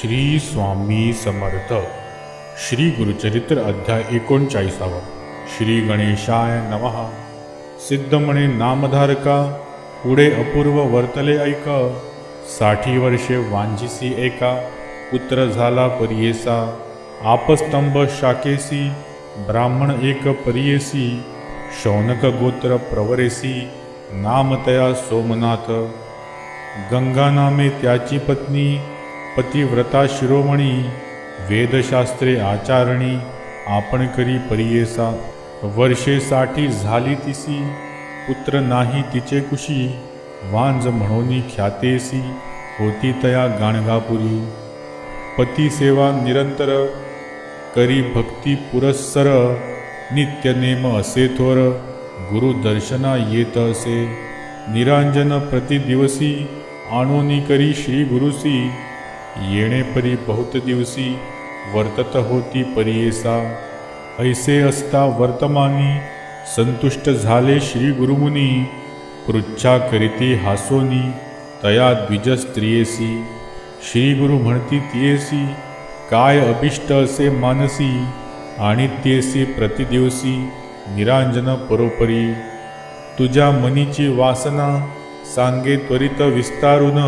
श्री स्वामी समर्थ. श्री गुरुचरित्र अध्याय एकोणचाळीसावा. श्री गणेशाय नमः. सिद्ध म्हणे नामधारका पुढे अपूर्व वर्तले ऐक. साठी वर्षे वांझिसी एका पुत्र झाला परियेसा. आपस्तंभ शाकेसी ब्राह्मण एक परियेसी. शौनक गोत्र प्रवरेसी नामतया सोमनाथ. गंगा नामे त्याची पत्नी पतिव्रता शिरोमणी वेदशास्त्रे आचारणी आपण करी परियेसा वर्षेसाठी झाली तिसी पुत्र नाही तिचे कुशी वांज म्हणून ख्यातेसी होती तया गाणगापुरी. पती सेवा निरंतर करी भक्ती पुरस्सर नित्य नेम असे थोर गुरु दर्शना येत असे. निरांजन प्रतिदिवसी आणोनी करी श्री गुरुसी येणे परी बहुत दिवसी वर्तत होती परियेसा ऐसे. असता वर्तमानी संतुष्ट झाले श्री गुरुमुनी. पृच्छा करीती हासोनी तया द्विज स्त्रियेसी श्री गुरु म्हणती तियेसी काय अभिष्ट असे मानसी आणि तेसी प्रतिदिवसी निरांजन परोपरी. तुझ्या मनीची वासना सांगे त्वरित विस्तारून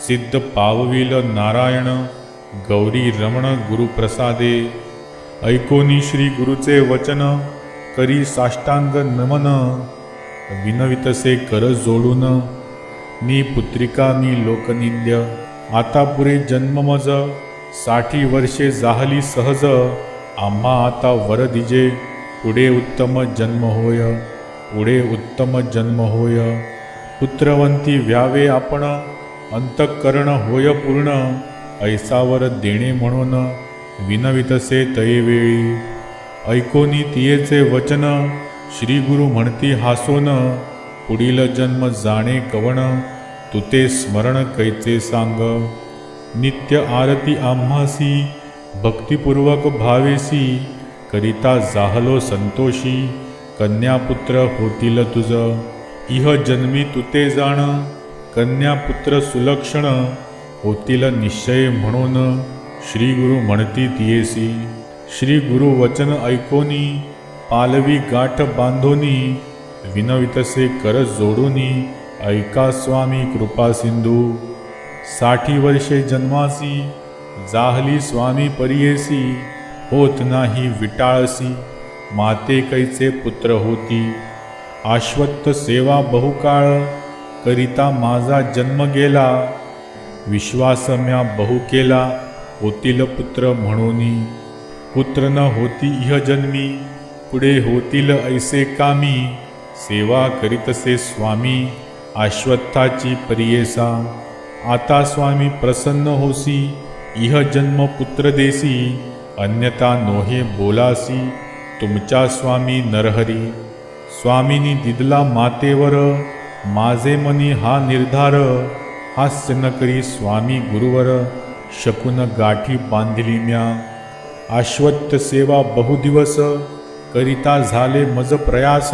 सिद्ध पावविल नारायण गौरी रमण गुरुप्रसादे। ऐकोनी श्री गुरुचे वचन करी साष्टांग नमन। विनवितसे कर जोडून नी पुत्रिका नी लोकनिंद्य। आता पुरे जन्ममजसाठी वर्षे जाहली सहज। आम्हा आता वर दिजे पुढे उत्तम जन्म होय। पुढे उत्तम जन्म होय। पुत्रवंती व्यावे आपण अंतःकरण होय पूर्ण ऐसावर देणे म्हणून विनवितसे तयेवेळी ऐकोनी तियेचे वचन श्री गुरु म्हणती हासोन पुढील जन्म जाणे कवण तुते स्मरण कैचे सांग. नित्य आरती आम्हासी भक्तिपूर्वक भावेसी करिता जाहलो संतोषी कन्यापुत्र होतील तुझ. इह जन्मी तुते जाण कन्यापुत्र सुलक्षण होतील निश्चय म्हणून श्री गुरु म्हणती तियेसी. श्री गुरु वचन ऐकोनी पालवी गाठ बांधोनी विनवितसे कर जोडूनी ऐका स्वामी कृपा सिंधू. साठी वर्षे जन्मासी जाहली स्वामी परियेसी होत नाही विटाळसी माते कैचे पुत्र होती. आश्वत्त सेवा बहुकाळ करिता माझा जन्म गेला. विश्वासम्या बहु केला होतील पुत्र म्हणूनी. पुत्र न होती इह जन्मी पुढे होतील ऐसे कामी. सेवा करीतसे स्वामी आश्वत्थाची परियेसा आता स्वामी प्रसन्न होसी इह जन्म पुत्र देसी अन्यथा नोहे बोलासी. तुमच्या स्वामी नरहरी स्वामीनी दिदला मातेवर माझे मनी हा निर्धार हास्य न करी स्वामी गुरुवर शकून गाठी बांधिली म्या. आश्वत्त सेवा बहुदिवस करिता झाले मज प्रयास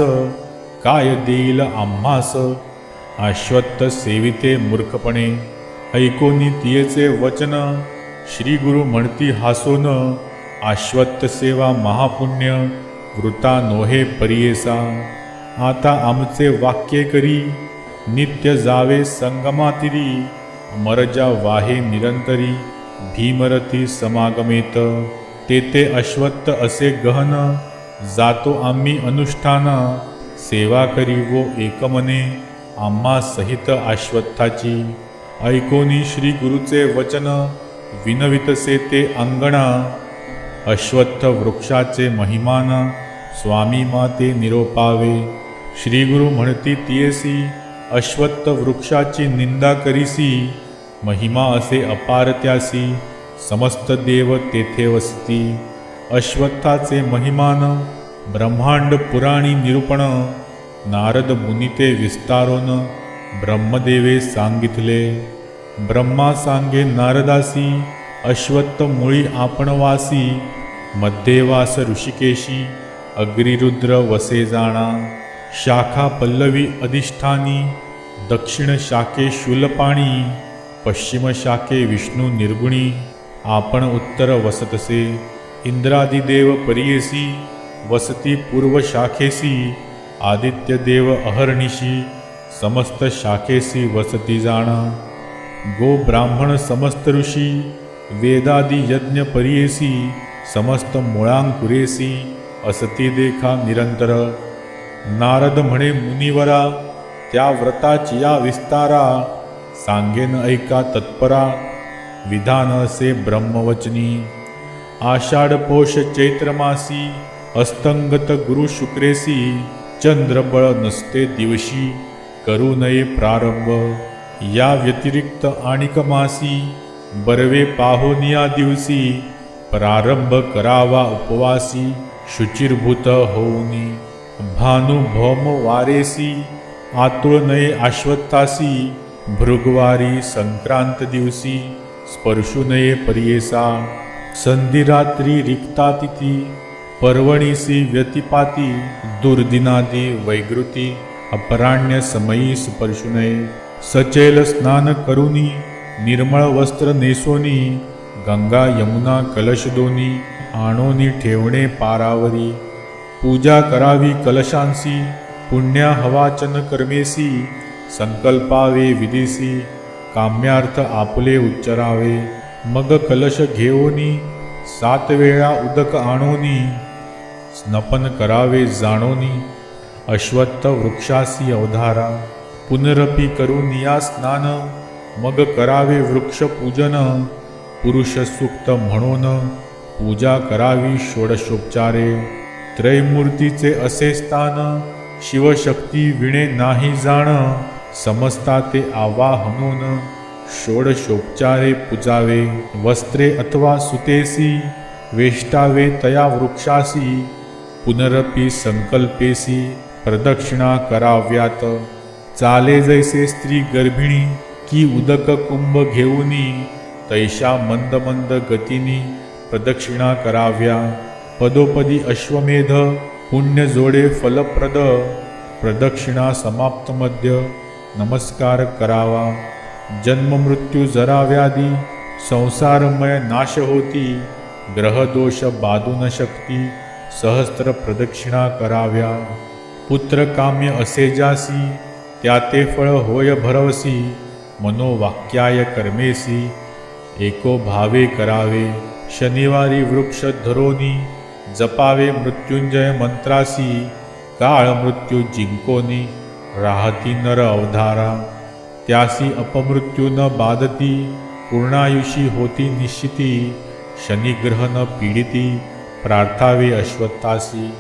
काय देईल आम्हास. आश्वत्त सेविते मूर्खपणे ऐकोनी तियेचे वचन श्री गुरु म्हणती हासोन आश्वत्त सेवा महापुण्य वृता नोहे परियेसा. आता आमचे वाक्य करी नित्य जावे संगमातिरी मरजा वाहे निरंतरी भीमरथी समागमेत. तेथे अश्वत्थ असे गहन जातो आम्ही अनुष्ठान सेवा करी वो एकमने आम्हा सहित आश्वत्थाची ऐकोनी श्री गुरुचे वचन विनवितसे ते अंगणा. अश्वत्थ वृक्षाचे महिमान स्वामी माते निरोपावे. श्रीगुरु म्हणती तियेसी अश्वत्थ वृक्षाची निंदा करीसी महिमा असे अपार त्यासी समस्त देव तेथे वसती. अश्वत्थाचे महिमान ब्रह्मांड पुराणी निरूपण नारद मुनिते विस्तारोन ब्रह्मदेवे सांगितले. ब्रह्मा सांगे नारदासी अश्वत्थ मुळी आपणवासी मध्येवास ऋषिकेशी अग्रिरुद्र वसे जाणा. शाखा पल्लवी अधिष्ठानी दक्षिण शाखे शूलपाणी पश्चिम शाखे विष्णू निर्गुणी आपण उत्तर वसतसे इंद्रादिदेव परियसी वसती पूर्व शाखेसी आदित्य देव अहर्निशी समस्त शाखेसी वसती जाण. गो ब्राह्मण समस्त ऋषी वेदादि यज्ञ परियसी समस्त मुळांकुरेसी असती देखा निरंतर. नारद म्हणे मुनिवरा त्या व्रताची या विस्तारा सांगेन ऐका तत्परा विधान असे ब्रह्मवचनी. आषाढ पोष चैत्रमासी अस्तंगत गुरु शुक्रेसी चंद्रबळ नसते दिवशी करू नये प्रारंभ. या व्यतिरिक्त आणिक मासी बरवे पाहोनिया दिवसी प्रारंभ करावा उपवासी शुचिर्भूत होऊनी. भानु भौम वारेसी आतुळनये आश्वत्तासी भृगवारी संक्रांत दिवसी स्पर्शुनये पर्येसा परियेसा संधिरात्री रिक्तातिथी पर्वणीसी व्यतिपाती दुर्दिनादी वैगृती अपराण्य समयी स्पर्शुनये सचेल स्नान करुनी निर्मळ वस्त्र नेसोनी गंगा यमुना कलश दोनी आणोनी ठेवणे पारावरी पूजा करावी कलशांसी पुण्या हवाचन कर्मेसी संकल्पावे विदेशी काम्यार्थ आपले उच्चरावे मग कलश घेऊनी सात वेळा उदक आणोनी स्नपन करावे जाणोनी अश्वत्थ वृक्षासी अवधारा पुनरपी करून या स्नान मग करावे वृक्ष पूजन पुरुष सुक्त म्हणून पूजा करावी षोडशोपचारे. त्रयमूर्तीचे असे स्थान शिवशक्ती विणे नाही जाण समजता ते आवाहनून षोडशोपचारे पूजावे वस्त्रे अथवा सुतेसी वेष्टावे तया वृक्षासी पुनरपी संकल्पेसी प्रदक्षिणा कराव्यात. चाले जैसे स्त्री गर्भिणी की उदक कुंभ घेऊनी तैशा मंद मंद गतीनी प्रदक्षिणा कराव्या. पदोपदी अश्वमेध पुण्य जोडे फलप्रद प्रदक्षिणा समाप्त मध्य नमस्कार करावा. जन्म मृत्यू जरा व्याधी संसारमय नाश होती ग्रहदोष न शक्ती सहस्त्र प्रदक्षिणा कराव्या. पुत्र काम्य असे जासी त्या ते फळ होय भरवसी मनोवाक्याय कर्मेसी एको भावे करावे. शनिवारी वृक्ष धरोनी जपावे मृत्युंजय मंत्रासी काळ मृत्यू जिंकोनी राहती नर अवधारा. त्यासी अपमृत्यू न बाधती पूर्णायुषी होती निश्चिती शनिग्रह न पीडिती प्रार्थावे अश्वत्थासी.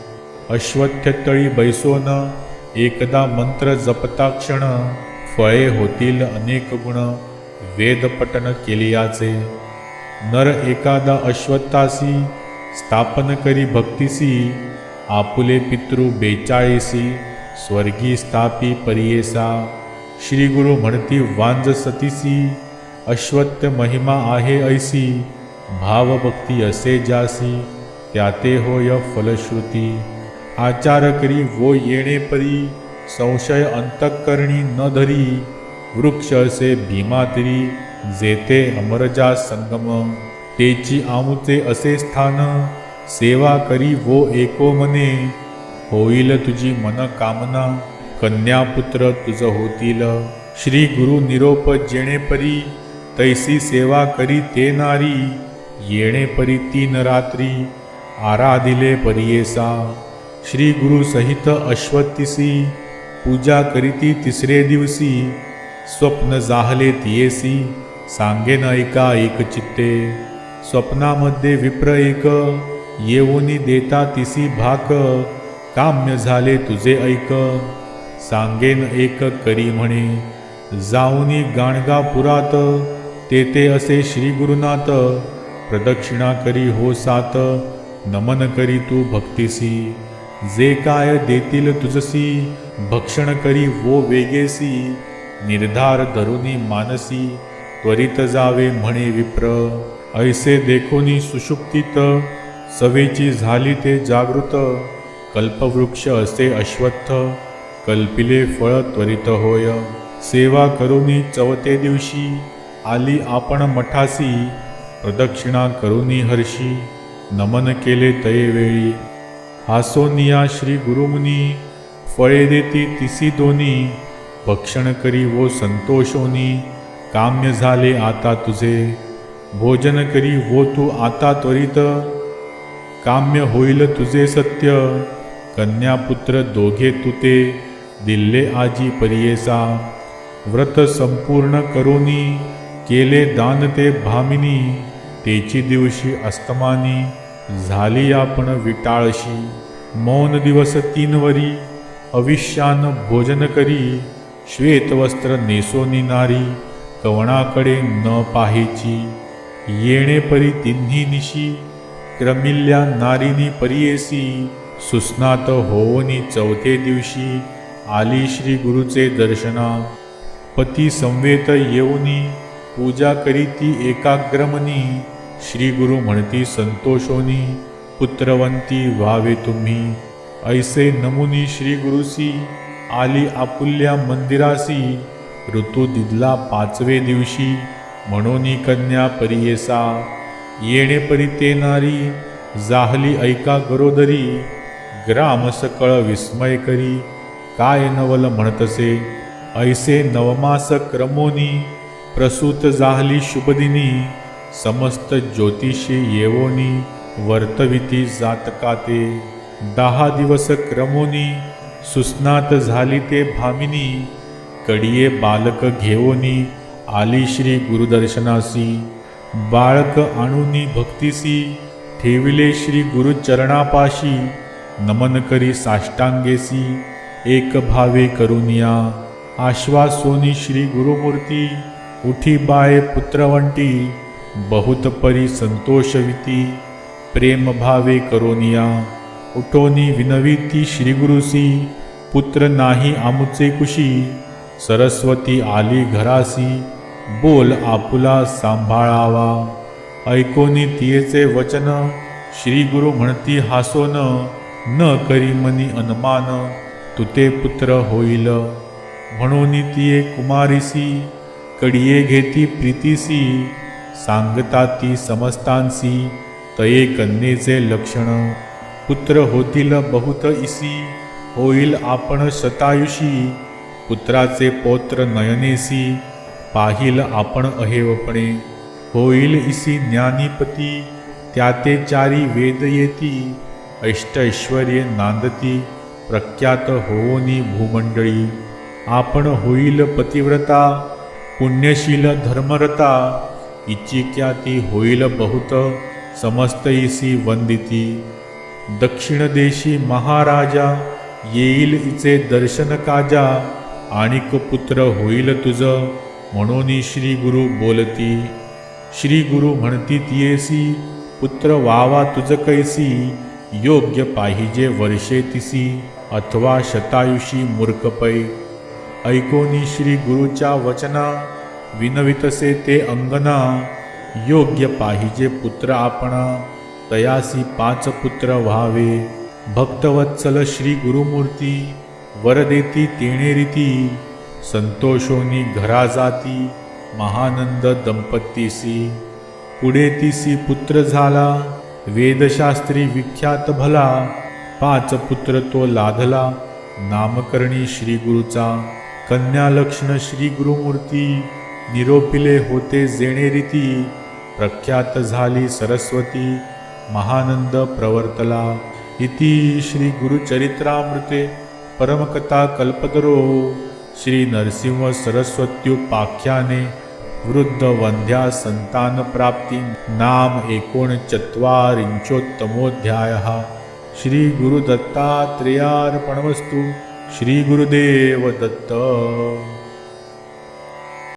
अश्वत्थतळी बैसोन एकदा मंत्र जपता क्षण फळे होतील अनेक गुण वेदपटन केलियाचे. नर एकादा अश्वत्थासी स्थापन करी भक्तिसी आपुले पितृ बेचाळीसी स्वर्गी स्थापी परियेसा श्री गुरु म्हणती वांज सतीसी अश्वत्थ महिमा आहे ऐसी भावभक्ती असे जासी त्या ते होय फलश्रुती आचार करी वो येणे परी, संशय अंतःकरणी न धरी, वृक्ष असे भीमातरी जेते अमरजा संगम। तेची आमुचे असे स्थान सेवा करी वो एको मने होईल तुझी मन कामना कन्यापुत्र तुझ होतील. श्री गुरु निरोप जेणे परी तैसी सेवा करी ते नारी येणे परी तीन रात्री आराधिले परियेसा श्री गुरु सहित अश्वत्तिसी पूजा करीती तिसरे दिवसी स्वप्न जाहले तियेसी सांगेन ऐका एक चित्ते. स्वप्नामध्ये विप्र एक येऊनी देता तिसी भाक काम्य झाले तुझे ऐक. सांगेन एक करी म्हणे जाऊनी गाणगापुरात तेथे असे श्री गुरुनाथ प्रदक्षिणा करी हो सात नमन करी तू भक्तिसी. जे काय देतील तुझसी भक्षण करी वो वेगेसी. निर्धार धरुनी मानसी त्वरित जावे म्हणे विप्र. ऐसे देखोनी सुषुप्तीत सवेची झाली ते जागृत कल्पवृक्ष असे अश्वत्थ कल्पिले फळ त्वरित होय. सेवा करुनी चवते दिवशी आली आपण मठासी प्रदक्षिणा करुनी हर्षी नमन केले तये वेळी. हासोनिया श्री गुरुमुनी फळे देती तिसी दोनी भक्षण करी वो संतोषोनी काम्य झाले आता तुझे. भोजन करी वो तू आता त्वरित. काम्य होईल तुझे सत्य. कन्यापुत्र दोघे तुते दिल्ले आजी परियेसा. व्रत संपूर्ण करोनी केले दान ते भामिनी. तेची दिवशी अस्तमानी झाली आपण विटाळशी. मौन दिवस तीनवरी अविष्यान भोजन करी. श्वेतवस्त्र नेसोनी नारी कवणाकडे न पाहेची येणे परी तिन्ही निशी क्रमिल्या नारीनी परियेसी सुस्नात होवनी चौथे दिवशी आली श्री गुरुचे दर्शना पती संवेत येऊनी पूजा करीती एकाग्रमनी श्री गुरु म्हणती संतोषोनी पुत्रवंती व्हावे तुम्ही. ऐसे नमुनी श्री गुरुसी आली आपुल्या मंदिरासी ऋतू दिदला पाचवे दिवशी म्हणून कन्या परियेसा येणे परी नारी जाहली ऐका गरोदरी. ग्राम सकळ विस्मय करी काय नवल म्हणतसे. ऐसे नवमास क्रमोनी प्रसूत जाहली शुभदिनी. समस्त ज्योतिषी येवोनी वर्तविती जातकाते दहा दिवस क्रमोनी सुस्नात झाली ते भामिनी. कडिये बालक घेवोनी आली श्री गुरुदर्शनासी. बाळक आणूनी भक्तीसी ठेविले श्री गुरुचरणापाशी. नमन करी साष्टांगेसी एक भावे करुनिया. आश्वासोनी श्री गुरुमूर्ती उठी बाळे पुत्रवंटी. बहुत परी संतोषविती प्रेम भावे करोनिया. उठोनी विनविती श्री गुरुसी पुत्र नाही आमुचे कुशी. सरस्वती आली घरासी. बोल आपुला सांभाळावा. ऐकोनी तियेचे वचन. श्री गुरु म्हणती हासोन न करी मनी अनुमान. तुते पुत्र होईल. म्हणून तिये कुमारीसी. कडिये घेती प्रीतीसी. सांगता ती समस्तांसी. तये कन्येचे लक्षण. पुत्र होतील बहुत इसी. होईल आपण शतायुषी पुत्राचे पौत्र नयनेसी. पाहिल आपण अहेवपणे. होईल इसी ज्ञानीपती त्या ते चारी वेद येती. अष्टैश्वर्य नांदती प्रख्यात होवनी भूमंडळी. आपण होईल पतिव्रता पुण्यशील धर्मरता. इच्छिक्या ती होईल बहुत समस्त इसी वंदिती. दक्षिण देशी महाराजा येईल इचे दर्शन काजा. आणिक पुत्र होईल तुझं म्हणून श्री गुरु बोलती श्री गुरु म्हणती तियेसी पुत्र वावा तुझ कैसी योग्य पाहिजे वर्षे तिसी अथवा शतायुषी मूर्खपै. ऐकोनी श्री गुरुच्या वचना विनवितसे ते अंगना योग्य पाहिजे पुत्र आपणा तयासी पाच पुत्र व्हावे. भक्तवत्सल श्री गुरुमूर्ती वर देती तेणे रीती संतोषोनी घरा जाती महानंद दंपतीसी. पुढे तिसी पुत्र झाला वेदशास्त्री विख्यात भला. पाच पुत्र तो लाधला नामकरणी श्री गुरुचा श्रीगुरुमूर्ती श्री गुरुमूर्ती निरोपिले होते जेणेरीती प्रख्यात झाली सरस्वती महानंद प्रवर्तला. इति श्री गुरुचरित्रामृते परमकथा कल्पतरो. श्रीनरसिंहसरस्वत्युपाख्याने वृद्धवन्ध्यासन्तानप्राप्तिनाम एकोनचत्वारिंशोत्तमोऽध्यायः। श्रीगुरुदत्तात्रेयार्पणमस्तु। श्रीगुरुदेवदत्त।